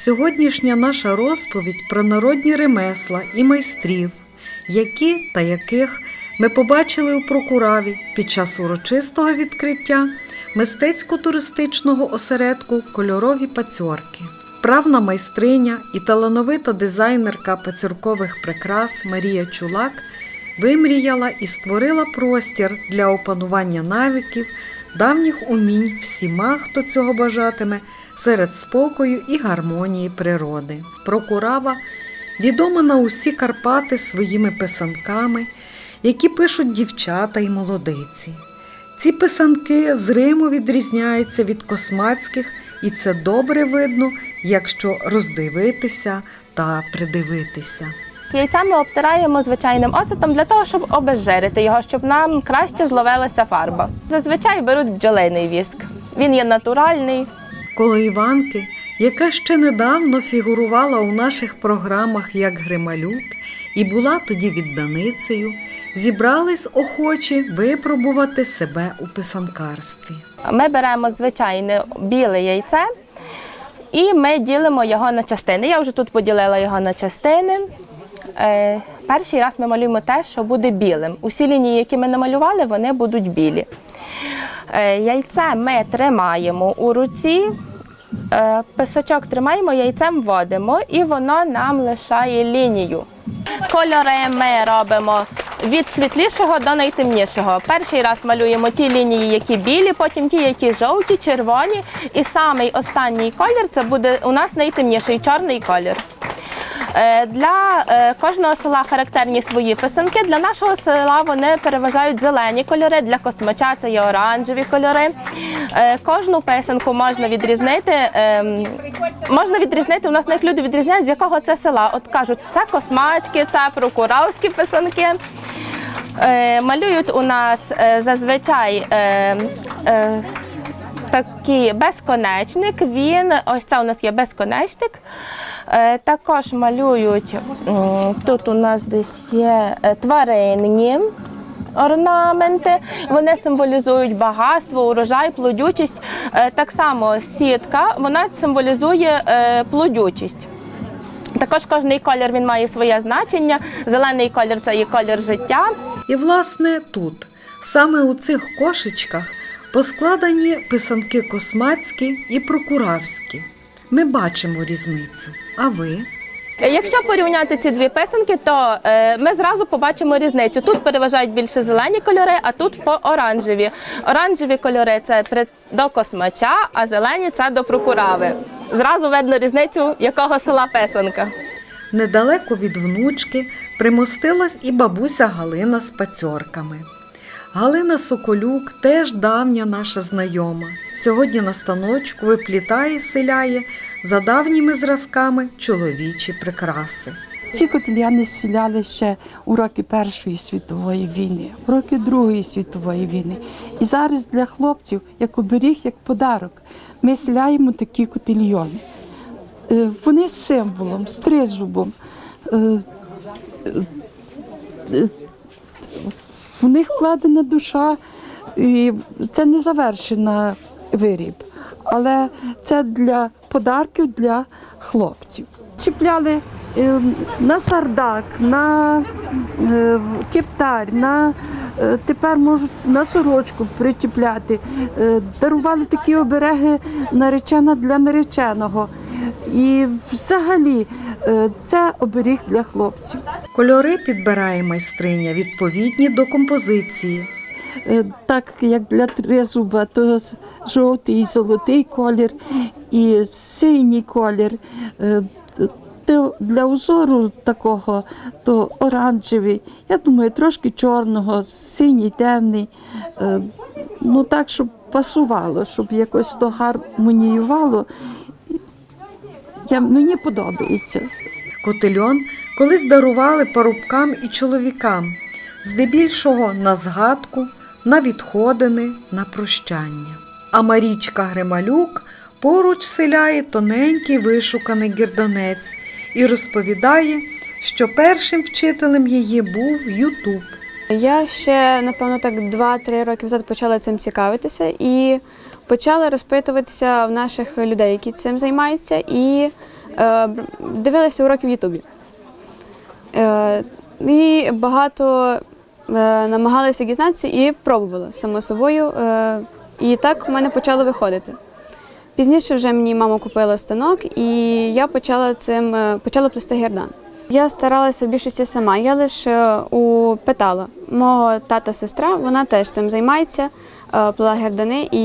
Сьогоднішня наша розповідь про народні ремесла і майстрів, які та яких ми побачили у Прокураві під час урочистого відкриття мистецько-туристичного осередку Кольорові пацьорки. Правна майстриня і талановита дизайнерка пацюркових прикрас Марія Чулак вимріяла і створила простір для опанування навиків, давніх умінь всіма, хто цього бажатиме, серед спокою і гармонії природи. Прокурава відома на усі Карпати своїми писанками, які пишуть дівчата й молодиці. Ці писанки з Риму відрізняються від космацьких, і це добре видно, якщо роздивитися та придивитися. Яйця ми обтираємо звичайним оцетом для того, щоб обезжирити його, щоб нам краще зловилася фарба. Зазвичай беруть бджолиний віск. Він є натуральний. Коло Іванки, яка ще недавно фігурувала у наших програмах як Грималюк і була тоді відданицею, зібрались охочі випробувати себе у писанкарстві. Ми беремо звичайне біле яйце і ми ділимо його на частини. Я вже тут поділила його на частини. Е, перший раз ми малюємо те, що буде білим. Усі лінії, які ми намалювали, вони будуть білі. Е, яйце ми тримаємо у руці. Е, Писачок тримаємо, яйцем вводимо, і воно нам лишає лінію. Кольори ми робимо від світлішого до найтемнішого. Перший раз малюємо ті лінії, які білі, потім ті, які жовті, червоні. І самий останній колір це буде у нас найтемніший чорний колір. Е, Для е, кожного села характерні свої писанки. Для нашого села вони переважають зелені кольори, для космача це є оранжеві кольори. Е, Кожну писанку можна відрізнити. ем, Можна відрізнити, у нас навіть люди відрізняють, з якого це села. От кажуть, це космацькі, це прокуравські писанки. Малюють у нас зазвичай. Такий безконечник. Він ось це у нас є безконечник. Е, Також малюють тут у нас десь є е, тваринні. Орнаменти вони символізують багатство, урожай, плодючість. Е, Так само сітка вона символізує плодючість. Також кожний колір він має своє значення. Зелений колір це є колір життя. І, власне, тут, саме у цих кошечках, поскладені писанки космацькі і прокуравські. Ми бачимо різницю. А ви? Якщо порівняти ці дві писанки, то е, ми зразу побачимо різницю. Тут переважають більше зелені кольори, а тут по оранжеві. Оранжеві кольори це до космача, а зелені це до прокурави. Зразу видно різницю, якого села писанка. Недалеко від внучки примостилась і бабуся Галина з пацьорками. Галина Соколюк теж давня наша знайома. Сьогодні на станочку виплітає селяє за давніми зразками чоловічі прикраси. Ці котельяни сіляли ще у роки Першої світової війни, в роки Другої світової війни. І зараз для хлопців, як оберіг, як подарок, ми сіляємо такі котельйони. Е, Вони символом, з тризубом. В них вкладена душа, і це не завершена виріб, але це для подарків для хлопців. Чіпляли е, на сардак, на е, кептар, на е, тепер можуть на сорочку причіпляти. Дарували такі обереги наречена для нареченого. І взагалі це оберіг для хлопців. Кольори підбирає майстриня відповідні до композиції. Е, Так як для тризуба, то жовтий і золотий колір, і синій колір. Е, Для узору такого, то оранжевий. Я думаю, трошки чорного, синій, темний. Е, Ну так, щоб пасувало, щоб якось то гармоніювало. Я, мені подобається. Котельон колись дарували парубкам і чоловікам, здебільшого на згадку, на відходини, на прощання. А Марічка Грималюк поруч селяє тоненький вишуканий гірданець і розповідає, що першим вчителем її був Ютуб. Я ще, напевно, так 2-3 роки назад почала цим цікавитися і почала розпитуватися в наших людей, які цим займаються, і е, дивилася уроки в Ютубі. Е, І багато е, намагалася дізнатися і пробувала само собою. е, І так в мене почало виходити. Пізніше вже мені мама купила станок, і я почала цим е, почала плести гердан. Я старалася в більшості сама. Я лише е, у питала мого тата сестра, вона теж цим займається, плела гердани, і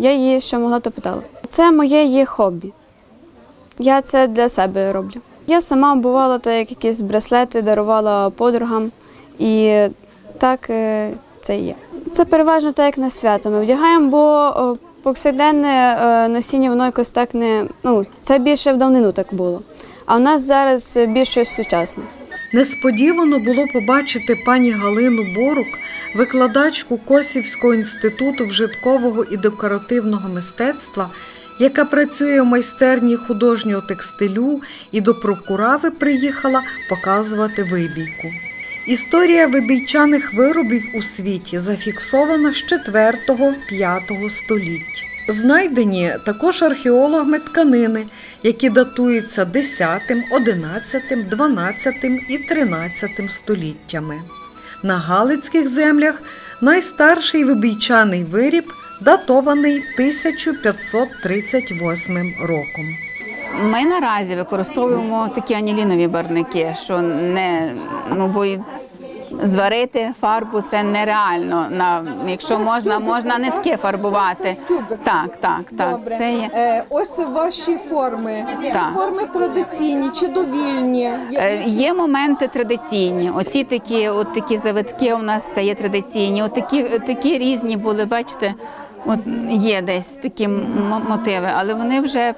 я її що могла, то питала. Це моє є хобі. Я це для себе роблю. Я сама бувала так, як якісь браслети дарувала подругам, і так е, це є. Це переважно так, як на свято ми вдягаємо, бо повсякденне е, носіння воно якось так не. Ну, це більше в давнину так було. А в нас зараз більш щось сучасне. Несподівано було побачити пані Галину Борук, викладачку Косівського інституту вжиткового і декоративного мистецтва, яка працює у майстерні художнього текстилю і до прокурави приїхала показувати вибійку. Історія вибійчаних виробів у світі зафіксована з 4-5 століть. Знайдені також археологами тканини, які датуються 10, 11, 12 і 13 століттями. На Галицьких землях найстарший вибійчаний виріб датований 1538 роком. Ми наразі використовуємо такі анілінові барники, що не ну бо зварити фарбу це нереально. На якщо можна, можна нитки фарбувати. Так, так, так. Добре. Це є. Е, ось ваші форми. Так. форми традиційні чи довільні. Я- Е, Є моменти традиційні. Оці такі, от такі завитки у нас це є традиційні. От такі, такі різні були, бачите, от є десь такі мотиви, але вони вже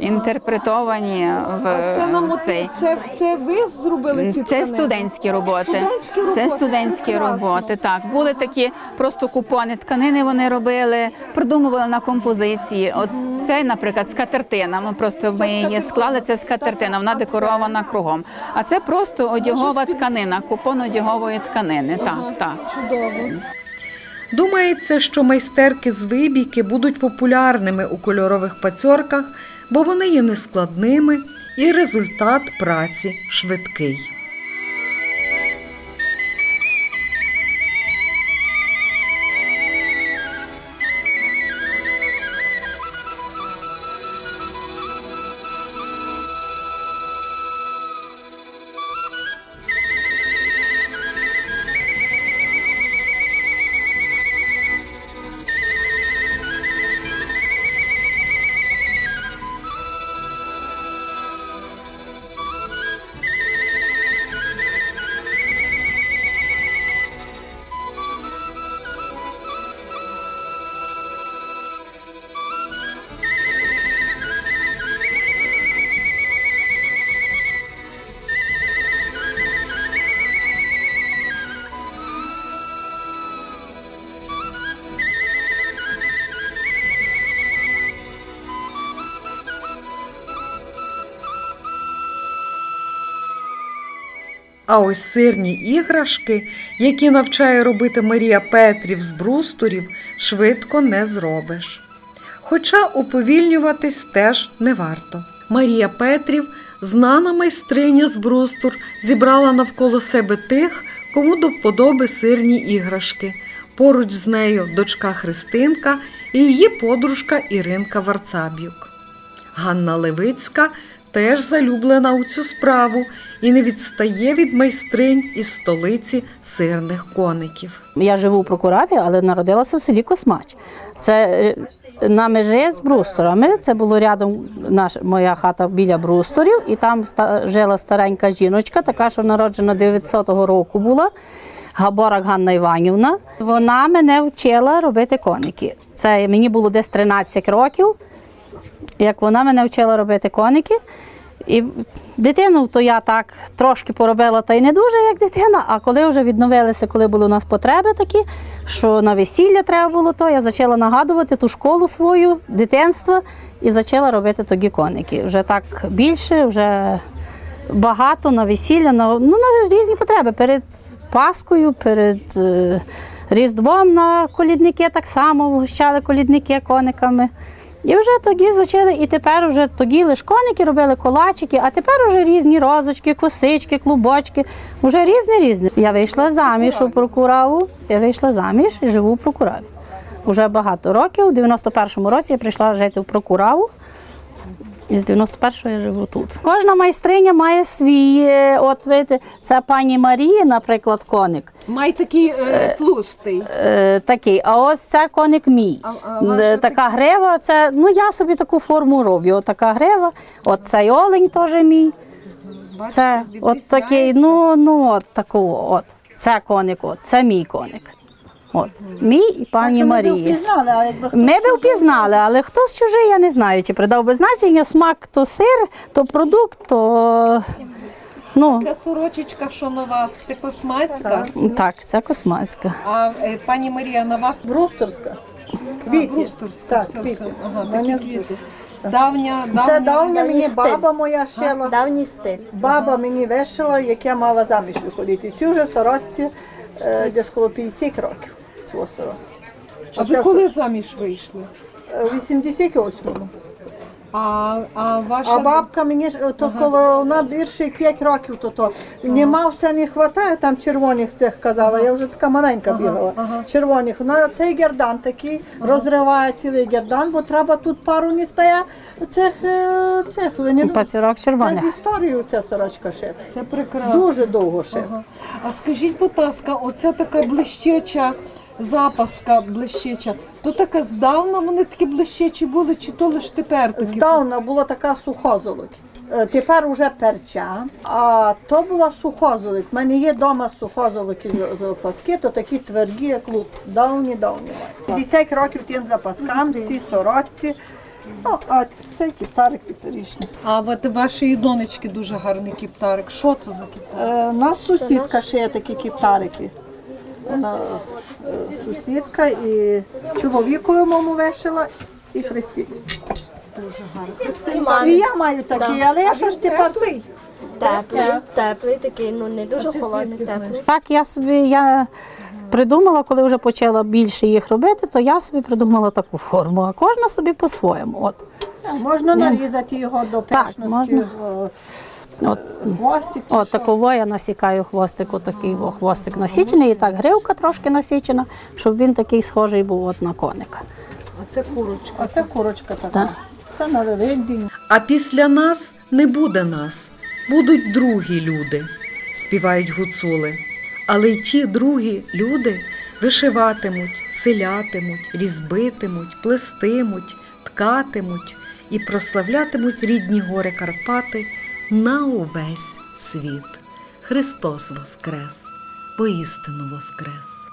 інтерпретовані в А це нам оце- цей. це, це ви зробили ці Це студентські роботи. Студентські роботи, Це студентські прекрасно. роботи. Так, були такі просто купони тканини. Вони робили, придумували на композиції. От це, наприклад, скатертина. Ми просто ми її склали. Це скатертина. Вона декорована кругом. А це просто одягова тканина, купон одягової тканини. Так, так. Чудово. Думається, що майстерки з вибійки будуть популярними у кольорових пацьорках, бо вони є нескладними і результат праці швидкий. А ось сирні іграшки, які навчає робити Марія Петрів з брустурів, швидко не зробиш. Хоча уповільнюватись теж не варто. Марія Петрів, знана майстриня з брустур, зібрала навколо себе тих, кому до вподоби сирні іграшки. Поруч з нею дочка Христинка і її подружка Іринка Варцаб'юк. Ганна Левицька теж залюблена у цю справу і не відстає від майстринь із столиці сирних коників. Я живу у Прокураві, але народилася в селі Космач. Це е, на межі з брусторами. Це було рядом наш, моя хата біля брусторів, і там жила старенька жіночка, така, що народжена 900-го року була. Габорак Ганна Іванівна. Вона мене вчила робити коники. Це мені було десь 13 років, як вона мене вчила робити коники. І дитину то я так трошки поробила, та й не дуже як дитина. А коли вже відновилися, коли були у нас потреби такі, що на весілля треба було, то я почала нагадувати ту школу свою, дитинство, і почала робити тоді коники. Вже так більше, вже багато на весілля, на, ну, на різні потреби. Перед Паскою, перед е, Різдвом на колідники так само вгощали колідники кониками. І вже тоді почали, і тепер вже тоді лиш коники робили колачики, а тепер вже різні розочки, косички, клубочки. Вже різні різні. Я вийшла заміж у прокураву. Я вийшла заміж і живу в прокураві. Уже багато років. У 91-му році я прийшла жити в прокураву. І з 91-го я живу тут. Кожна майстриня має свій. е, От видите, це пані Марія, наприклад, коник. Май такий е, тлустий. Е, такий, а ось це коник мій. А- а Е, така грива, це ну я собі таку форму роблю. От така грива, от цей олень теж мій. Бачите, Це от такий, ну ну от такого. От це коник, от це мій коник. От мій і пані Марії. Ми б впізнали, але хтось чужий, я не знаю, чи придав би значення, смак то сир, то продукт, то ну Ця сорочечка, що на вас, це космацька. так, це космацька. А е, пані Марія на вас Брусторська. Квіті. брусторська. Так, все, квіти. все. Ага, Мене такі квіти. Давня, давня. Це давня мені баба моя шила. Давній стиль. Баба мені вишила, як я мала заміж виходити. Цю вже сорочці е, десь коло 50 років. Сорочці. А ви Оця коли заміж вийшли? Е, У 88-му. А, а ваша А бабка мені ж, е, то коло вона більше як 5 років, то то нема все не вистачає, там червоних цих казала. Я вже така маленька бігала. Червоних. Вона цей гердан такий розриває цілий гердан, бо треба тут пару не стає цих е, цих. Ви не Пацюрок Це червоних. з історією ця сорочка шита. це прекрасно. Дуже довго шита. Ага. А скажіть, будь ласка, оця така блищеча запаска блищеча, то така здавна вони такі блищечі були, чи то лише тепер такі? Здавна була така сухозолоть. Е, Тепер уже перча, а то була сухозолоть. У мене є вдома сухозолоті запаски, то такі тверді, як лук. Давні, давні. 50 років тим запаскам, ці сорочці. Ну, а цей кіптарик теперішній. А от вашої донечки дуже гарний кіптарик. Що це за кіптарик? Е, У нас сусідка шиє такі кіптарики. Вона е, сусідка і чоловікові маму вишила, і Христі. І я маю такі, але я що ж тепер. Теплий, теплий такий, ну не дуже холодний, теплий. Так, я собі я придумала, коли вже почала більше їх робити, то я собі придумала таку форму, а кожна собі по-своєму. От. Можна нарізати його до Так, можна. От, хвостик. от такого я насікаю хвостик, отакий о, хвостик насічений, і так гривка трошки насічена, щоб він такий схожий був от на коника. А це курочка. А це курочка така. Так. Це на Великдень. А після нас не буде нас, будуть другі люди, співають гуцули. Але й ті другі люди вишиватимуть, селятимуть, різбитимуть, плестимуть, ткатимуть і прославлятимуть рідні гори Карпати на увесь світ. Христос Воскрес, воістину Воскрес!